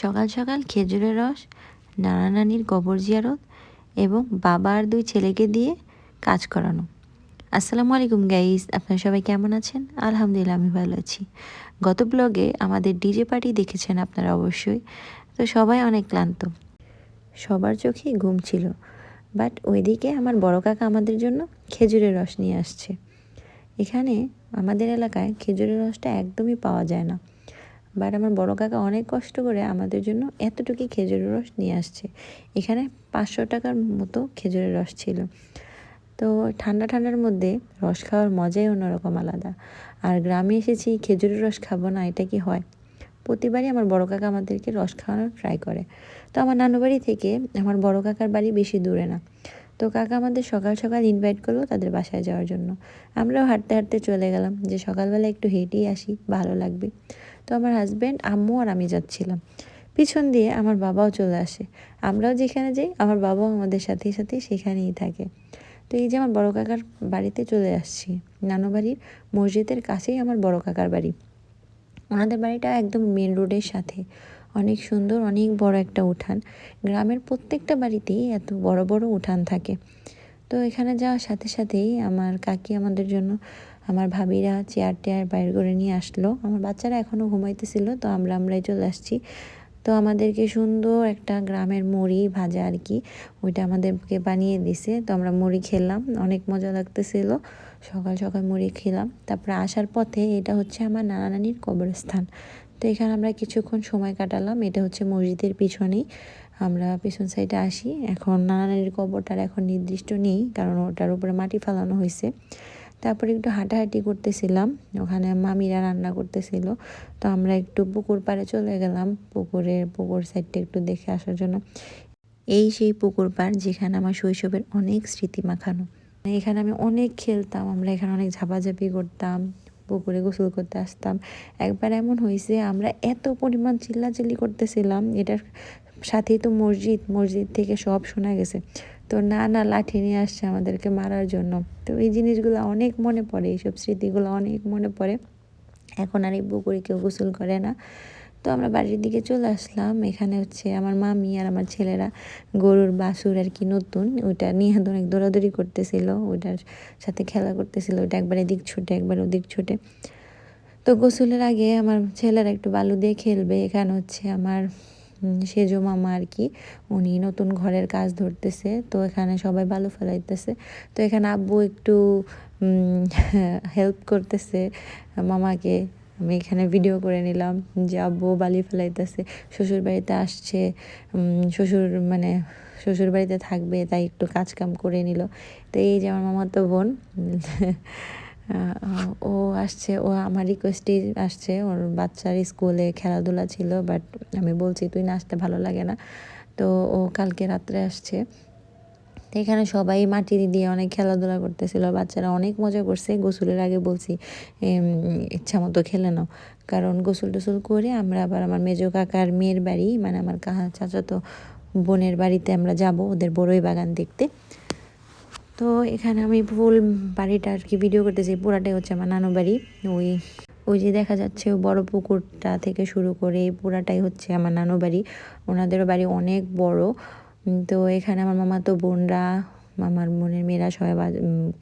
সকাল সকাল খেজুরের রস নানা নানির কবর জিয়ারত এবং বাবার দুই ছেলেকে দিয়ে কাজ করানো। আসসালামু আলাইকুম গাইস আপনারা সবাই কেমন আছেন? আলহামদুলিল্লাহ, আমি ভালো আছি। গত ব্লগে আমাদের ডিজে পার্টি দেখেছেন আপনারা অবশ্যই। তো সবাই অনেক ক্লান্ত। সবার চোখেই ঘুম ছিল। বাট ওইদিকে আমার বড় কাকা আমাদের জন্য খেজুরের রস নিয়ে আসছে। এখানে আমাদের এলাকায় খেজুরের রসটা একদমই পাওয়া যায় না। বাট আমার বড় কাকা অনেক কষ্ট করে আমাদের জন্য এতটুকু খেজুরের রস নিয়ে আসছে। এখানে পাঁচশো টাকার মতো খেজুরের রস ছিল। তো ঠান্ডা ঠান্ডার মধ্যে রস খাওয়ার মজাই অন্যরকম আলাদা। আর গ্রামে এসেছি, খেজুরের রস খাব না, এটা কি হয়? প্রতিবারই আমার বড় কাকা আমাদেরকে রস খাওয়ানোর ট্রাই করে। তো আমার নানু বাড়ি থেকে আমার বড় কাকার বাড়ি বেশি দূরে না। তো কাকা আমাদের সকাল সকাল ইনভাইট করল তাদের বাসায় যাওয়ার জন্য। আমরাও হাঁটতে হাঁটতে চলে গেলাম, যে সকালবেলা একটু হেঁটেই আসি, ভালো লাগবে। তো আমার হাজব্যান্ড আম্মু আর আমি যাচ্ছিলাম। পিছন দিয়ে আমার বাবাও চলে আসে। আমরাও যেখানে যাই, আমার বাবাও আমাদের সাথে সাথে সেখানেই থাকে। তো এই যে আমার বড় কাকার বাড়িতে চলে আসছি। নানু বাড়ির মসজিদের কাছেই আমার বড় কাকার বাড়ি। ওনাদের বাড়িটা একদম মেন রোডের সাথে। অনেক সুন্দর, অনেক বড় একটা উঠান। গ্রামের প্রত্যেকটা বাড়িতেই এত বড় বড় উঠান থাকে। তো এখানে যাওয়ার সাথে সাথেই আমার কাকি আমাদের জন্য, আমার ভাবিরা চেয়ার টেয়ার বাইর করে নিয়ে আসলো। আমার বাচ্চারা এখনও ঘুমাইতেছিল, তো আমরা, আমরাই চলে আসছি। তো আমাদেরকে সুন্দর একটা গ্রামের মুড়ি ভাজা আর কি, ওইটা আমাদেরকে বানিয়ে দিছে। তো আমরা মুড়ি খেলাম, অনেক মজা লাগতেছিল। সকাল সকাল মুড়ি খেলাম। তারপরে আসার পথে এটা হচ্ছে আমার নানা নানির কবরস্থান। তো এখানে আমরা কিছুক্ষণ সময় কাটালাম। এটা হচ্ছে মসজিদের পিছনেই। আমরা পিছন সাইডে আসি। এখন নানানের কবরটার এখন নির্দিষ্ট নেই, কারণ ওটার উপরে মাটি ফেলানো হয়েছে। তারপরে একটু হাঁটাহাঁটি করতেছিলাম। ওখানে মামিরা রান্না করতেছিল। তো আমরা একটু পুকুর পাড়ে চলে গেলাম। পুকুরের, পুকুর সাইডটা একটু দেখে আসার জন্য। এই সেই পুকুর পাড় যেখানে আমার শৈশবের অনেক স্মৃতি মাখানো। এখানে আমি অনেক খেলতাম। আমরা এখানে অনেক ঝাপাঝাপি করতাম। পুকুরে গোসল করতে আসতাম। একবার এমন হয়েছে আমরা এত পরিমাণ চিল্লাচিল্লি করতেছিলাম, এটার সাথেই তো মসজিদ মসজিদ থেকে সব শোনা গেছে। তো না না লাঠি নিয়ে আসছে আমাদেরকে মারার জন্য। তো এই জিনিসগুলো অনেক মনে পড়ে, এইসব স্মৃতিগুলো অনেক মনে পড়ে। এখন আর এই পুকুরে কেউ গোসল করে না। তো আমরা বাড়ির দিকে চলে আসলাম। এখানে হচ্ছে আমার মামি আর আমার ছেলেরা গরুর বাছুর আর কি নতুন। ওইটা নিয়ে অনেক দৌড়াদৌড়ি করতেছিল, ওইটার সাথে খেলা করতেছিল। ওইটা একবার এদিক ছুটে, একবার ওদিক ছুটে। তো গোসলের আগে আমার ছেলেরা একটু বালু দিয়ে খেলবে। এখানে হচ্ছে আমার সেজো মামা আর কি, উনি নতুন ঘরের কাজ ধরতেছে। তো এখানে সবাই বালু ফেলাইতেছে। তো এখানে আব্বু একটু হেল্প করতেছে মামাকে। আমি এখানে ভিডিও করে নিলাম যে আব্বু বালি ফেলাইতেছে শ্বশুর বাড়িতে আসছে শ্বশুর মানে শ্বশুর বাড়িতে থাকবে, তাই একটু কাজ কাম করে নিল। তো এই যে আমার মামাতো বোন ও আসছে, ও আমার রিকোয়েস্টই আসছে, ওর বাচ্চার স্কুলে খেলাধুলা ছিল বাট আমি বলছি, তুই না আসতে ভালো লাগে না। তো ও কালকে রাত্রে আসছে। তো এখানে সবাই মাটি দিয়ে অনেক খেলাধুলা করতেছিল, বাচ্চারা অনেক মজা করছে। গোসলের আগে বলছি ইচ্ছা মতো খেলে নাও। কারণ গোসল টোসল করে আমরা আবার আমার মেজো কাকার মেয়ের বাড়ি মানে আমার কাহা চাচাতো বোনের বাড়িতে আমরা যাব, ওদের বড়ই বাগান দেখতে। তো এখানে আমি ফুল বাড়িটা আর কি ভিডিও করতেছি, পুরাটাই হচ্ছে আমার নানু বাড়ি। ওই ওই যে দেখা যাচ্ছে বড় পুকুরটা থেকে শুরু করে পুরাটাই হচ্ছে আমার নানু বাড়ি। ওনাদেরও বাড়ি অনেক বড়। তো এখানে আমার মামা তো বোনরা আমার বোনের মেয়েরা সবাই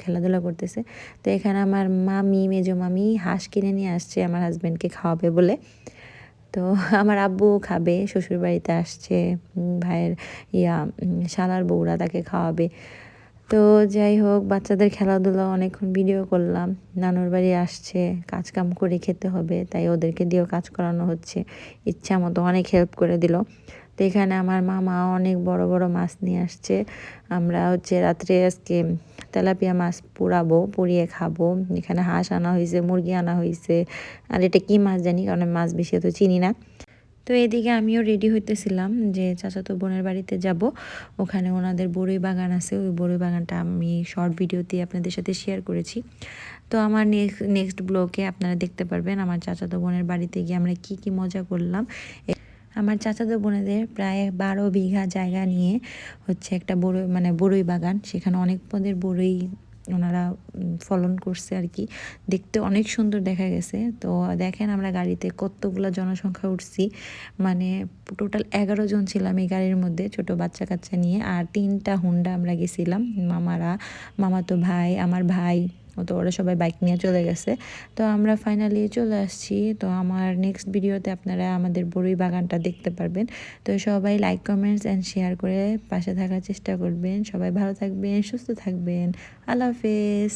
খেলাধুলা করতেছে। তো এখানে আমার মামি, মেজো মামি হাঁস কিনে নিয়ে আসছে আমার হাজব্যান্ডকে খাওয়াবে বলে। তো আমার আব্বু খাবে শ্বশুর বাড়িতে আসছে ভাইয়ের ইয়া শালার বউরা তাকে খাওয়াবে। তো যাই হোক, বাচ্চাদের খেলাধুলা অনেকক্ষণ ভিডিও করলাম, নানুর বাড়ি আসছে কাজ কাম করে খেতে হবে, তাই ওদেরকে দিয়েও কাজ করানো হচ্ছে। ইচ্ছা মতো অনেক হেল্প করে দিল। তো এখানে আমার মামা অনেক বড় বড় মাছ নিয়ে আসছে। আমরা হচ্ছে রাত্রে আজকে তেলাপিয়া মাছ পুরাবো পুড়িয়ে খাব। এখানে হাঁস আনা হয়েছে, মুরগি আনা হয়েছে। আর এটা কি মাছ জানি, কারণ মাছ বেশি তো চিনি না। তো এদিকে আমিও রেডি হইতেছিলাম যে চাচাতো বোনের বাড়িতে যাব। ওখানে ওনাদের বড়ই বাগান আছে, ওই বড়ই বাগানটা আমি শর্ট ভিডিওতে আপনাদের সাথে শেয়ার করেছি। তো আমার নেক্সট নেক্সট ব্লগে আপনারা দেখতে পারবেন আমার চাচাতো বোনের বাড়িতে গিয়ে আমরা কি কি মজা করলাম। আমার চাচাতো বোনেদের প্রায় বারো বিঘা জায়গা নিয়ে হচ্ছে একটা বড়ই মানে বড়ই বাগান। সেখানে অনেক পদের বড়ই ওনারা ফলন করছে আর কি। দেখতে অনেক সুন্দর দেখা গেছে। তো দেখেন আমরা গাড়িতে কতগুলো জনসংখ্যা উঠছি। মানে টোটাল এগারো জন ছিলাম এই গাড়ির মধ্যে ছোট বাচ্চা কাচ্চা নিয়ে। আর তিনটা হুন্ডা আমরা গেছিলাম। মামারা, মামাতো ভাই, আমার ভাই তো ওরা সবাই বাইক নিয়ে চলে গেছে। তো আমরা ফাইনালি চলে আসছি। তো আমার নেক্সট ভিডিওতে আপনারা আমাদের বড়ই বাগানটা দেখতে পারবেন। তো সবাই লাইক কমেন্টস অ্যান্ড শেয়ার করে পাশে থাকার চেষ্টা করবেন। সবাই ভালো থাকবেন, সুস্থ থাকবেন। আল্লাহ হাফেজ।